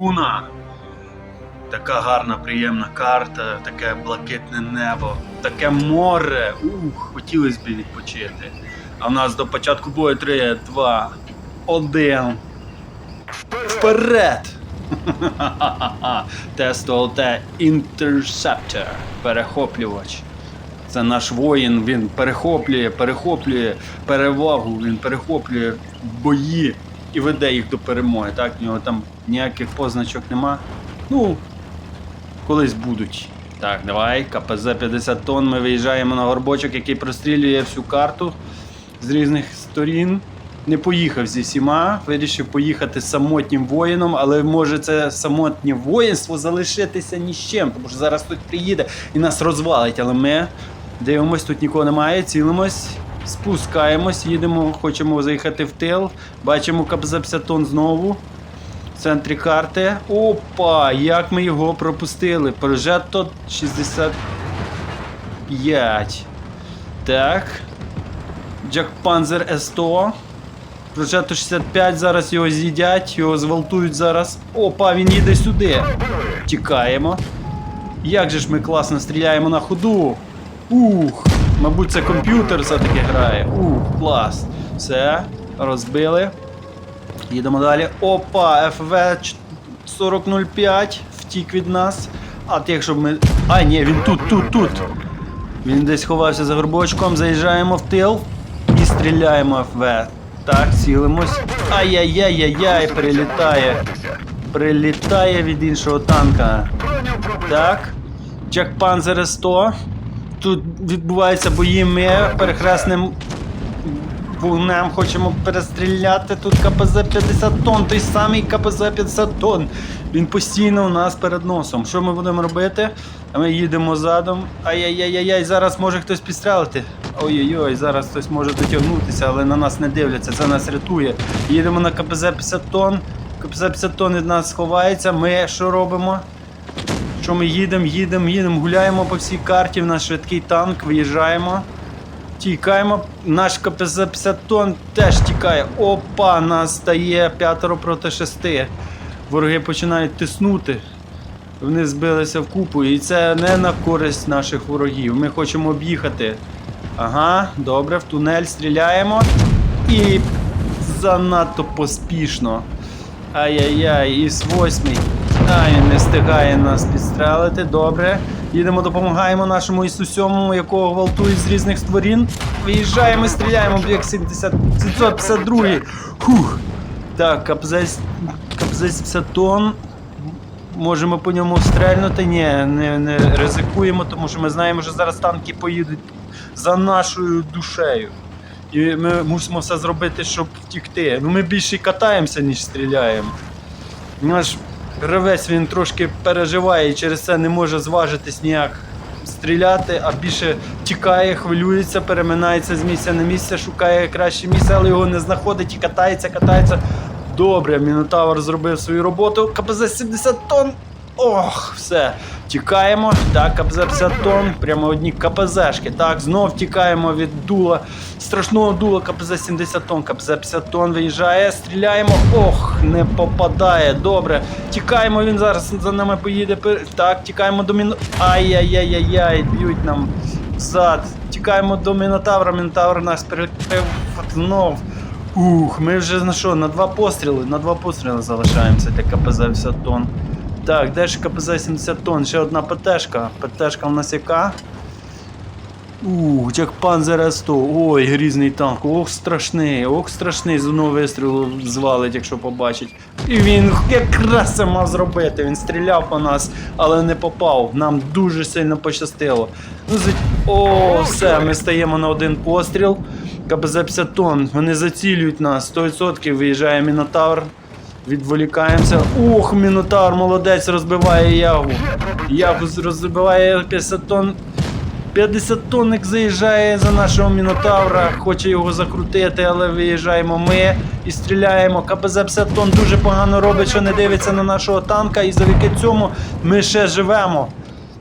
Луна. Така гарна, приємна карта, таке блакитне небо, таке море. Ух, хотілося б відпочити. А в нас до початку бою 3, 2, 1. Вперед! Тесто ЛТ Interceptor. Перехоплювач. Це наш воїн, він перехоплює, перехоплює перевагу, він перехоплює бої і веде їх до перемоги. Так, в нього там ніяких позначок нема. Ну, колись будуть. Так, давай, КПЗ 50 тонн. Ми виїжджаємо на горбочок, який прострілює всю карту з різних сторін. Не поїхав зі всіма, вирішив поїхати самотнім воїном, але може це самотнє воїнство залишитися ні з чим, тому що зараз хтось приїде і нас розвалить. Але ми дивимось, тут нікого немає, цілимось, спускаємось, їдемо, хочемо заїхати в тил. Бачимо КПЗ 50 тонн знову. В центрі карти. Опа! Як ми його пропустили? Прожето 65. Так. Джек Панзер С100. Прожето 65, зараз його з'їдять, його зґвалтують зараз. Опа, він їде сюди. Тікаємо. Як же ж ми класно стріляємо на ходу. Ух! Мабуть, це комп'ютер все-таки грає. Ух, клас. Все, розбили. Їдемо далі. Опа, FV 4005 втік від нас. А якщо б ми. А, ні, він тут, тут, тут. Він десь ховався за горбочком, заїжджаємо в тил і стріляємо FV. Так, цілимось. Ай-яй-яй-яй-яй, прилітає. Прилітає від іншого танка. Так. Джек Панзер 100. Тут відбуваються бої ми перехресним вогнем хочемо перестріляти. Тут КПЗ 50 тонн, той самий КПЗ 50 тонн. Він постійно у нас перед носом. Що ми будемо робити? А ми їдемо задом. Ай-яй-яй-яй, зараз може хтось підстрелити. Ой-ой-ой, зараз хтось може дотягнутися, але на нас не дивляться, це нас рятує. Їдемо на КПЗ 50 тонн. КПЗ 50 тонн від нас сховається. Ми що робимо? Що ми їдемо, їдемо, їдемо, гуляємо по всій карті. В нас швидкий танк, виїжджаємо. Тікаємо. Наш КПЗ 50 тонн теж тікає. Опа, нас стає п'ятеро проти шести. Вороги починають тиснути. Вони збилися в купу, і це не на користь наших ворогів. Ми хочемо об'їхати. Ага, добре, в тунель стріляємо. І занадто поспішно. Ай-яй-яй, із восьмий. А, він не встигає нас підстрелити. Добре. Їдемо, допомагаємо нашому Ісу якого гвалтують з різних створін. Виїжджаємо, стріляємо, б'єк 70, 752. Хух. Так, КПЗ 70 тонн. Можемо по ньому стрельнути. Ні, не, не ризикуємо, тому що ми знаємо, що зараз танки поїдуть за нашою душею. І ми мусимо все зробити, щоб втікти. Ну ми більше катаємося, ніж стріляємо. Наш гравець він трошки переживає і через це не може зважитись ніяк стріляти, а більше тікає, хвилюється, переминається з місця на місце, шукає краще місце, але його не знаходить і катається, катається. Добре, Мінотавр зробив свою роботу. КПЗ 70 тонн. Ох, все. Тікаємо. Так, КПЗ 50. Прямо одні КПЗшки. Так, знов тікаємо від дула. Страшного дула КПЗ 70 тонн. КПЗ 50 тонн виїжджає. Стріляємо. Ох, не попадає. Добре. Тікаємо, він зараз за нами поїде. Так, тікаємо до Мін... Ай-яй-яй-яй-яй, б'ють нам взад. Тікаємо до Мінотавра. Мінотавр нас перекрив знов. Ух, ми вже на що, на два постріли, на два постріли залишаємося для КПЗ 50 тонн. Так, де ж КПЗ 70 тонн? Ще одна ПТшка. ПТшка в нас яка? Ух, як Панзер 100 Ой, грізний танк. Ох, страшний, ох, страшний. З одного вистрілу звалить, якщо побачить. І він якраз це мав зробити. Він стріляв по нас, але не попав. Нам дуже сильно пощастило. Ну, за- О, все, ми стаємо на один постріл. КПЗ 50 тонн. Вони зацілюють нас. 100% виїжджає Мінотавр. Відволікаємося. Ух, Мінотавр, молодець, розбиває ягу. Ягу розбиває 50 тонн. 50 тонник заїжджає за нашого мінотавра, хоче його закрутити, але виїжджаємо ми і стріляємо. КПЗ 50 тонн дуже погано робить, що не дивиться на нашого танка, і завдяки цьому ми ще живемо.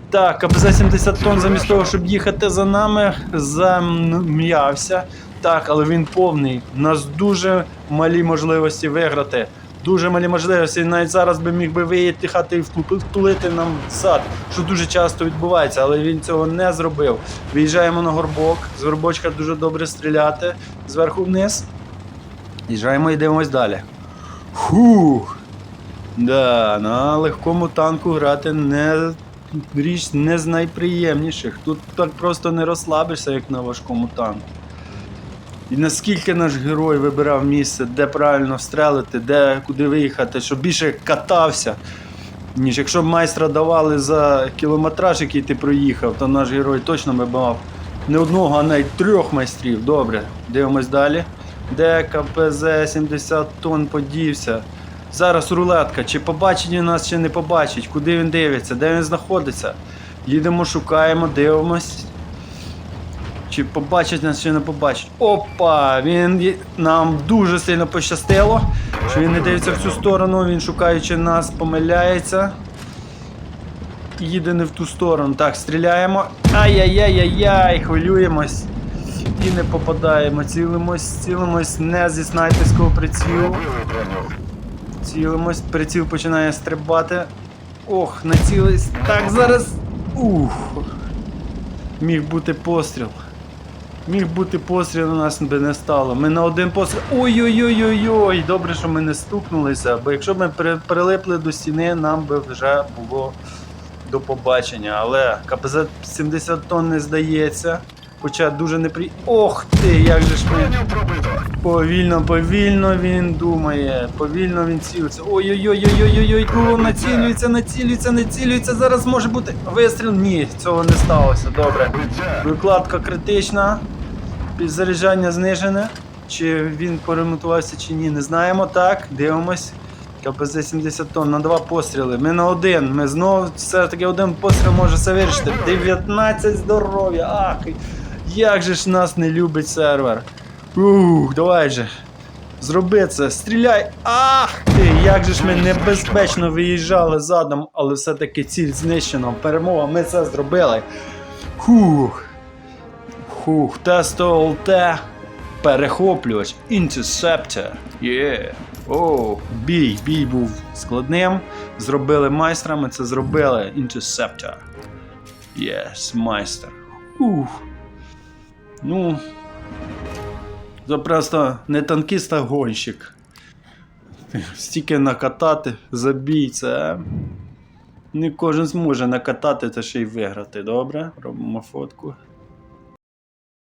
Так, КПЗ 70 тонн замість того, щоб їхати за нами, зам'явся. Так, але він повний. У нас дуже малі можливості виграти. Дуже малі можливості. Навіть зараз би міг би виїти хати і втулити нам сад, що дуже часто відбувається, але він цього не зробив. Виїжджаємо на горбок. З горбочка дуже добре стріляти зверху вниз. Їжджаємо і дивимось далі. Фух. Да, на легкому танку грати не річ не з найприємніших. Тут так просто не розслабишся, як на важкому танку. І наскільки наш герой вибирав місце, де правильно стрелити, де куди виїхати, щоб більше катався. Ніж якщо б майстра давали за кілометраж, який ти проїхав, то наш герой точно би мав не одного, а навіть трьох майстрів. Добре, дивимось далі. Де КПЗ 70 тонн подівся? Зараз рулетка. Чи побачить він нас, чи не побачить, куди він дивиться, де він знаходиться. Їдемо, шукаємо, дивимось. Чи побачить нас, чи не побачить. Опа! Він нам дуже сильно пощастило, що він не дивиться в цю сторону, він шукаючи нас, помиляється. Їде не в ту сторону. Так, стріляємо. Ай-яй-яй-яй-яй, хвилюємось. І не попадаємо. Цілимось, цілимось не зі снайперського прицілу. Цілимось, приціл починає стрибати. Ох, націлився. Так, зараз. Ух. Міг бути постріл. Міг бути постріл, у нас би не стало. Ми на один постріл. Ой-ой-ой-ой-ой! Добре, що ми не стукнулися, бо якщо б ми при- прилипли до стіни, нам би вже було до побачення. Але КПЗ 70 тонн не здається. Хоча дуже непри... Ох ти, як же ж ми. Повільно, повільно він думає, повільно він цілиться. Ой-ой-ой-ой-ой-ой, кого націлюється, націлюється, націлюється. Зараз може бути вистріл. Ні, цього не сталося. Добре. Викладка критична. Підзаряджання знижене. Чи він поремонтувався чи ні, не знаємо. Так, дивимось. КПЗ 70 тонн на два постріли. Ми на один. Ми знову все-таки один постріл може все вирішити. 19 здоров'я. Ах, як же ж нас не любить сервер. Ух, давай же. Зроби це, стріляй! Ах ти! Як же ж ми небезпечно виїжджали задом, але все-таки ціль знищено. Перемога, ми це зробили. Хух. Хух, тесто ЛТ. Перехоплювач. Interceptor. Є. О, бій. Бій був складним. Зробили майстра, ми це зробили. Interceptor. Yes, майстер. Ух. Ну. Це просто не танкіст, а гонщик. Стільки накатати, забій, це. Не кожен зможе накатати та ще й виграти, добре? Робимо фотку.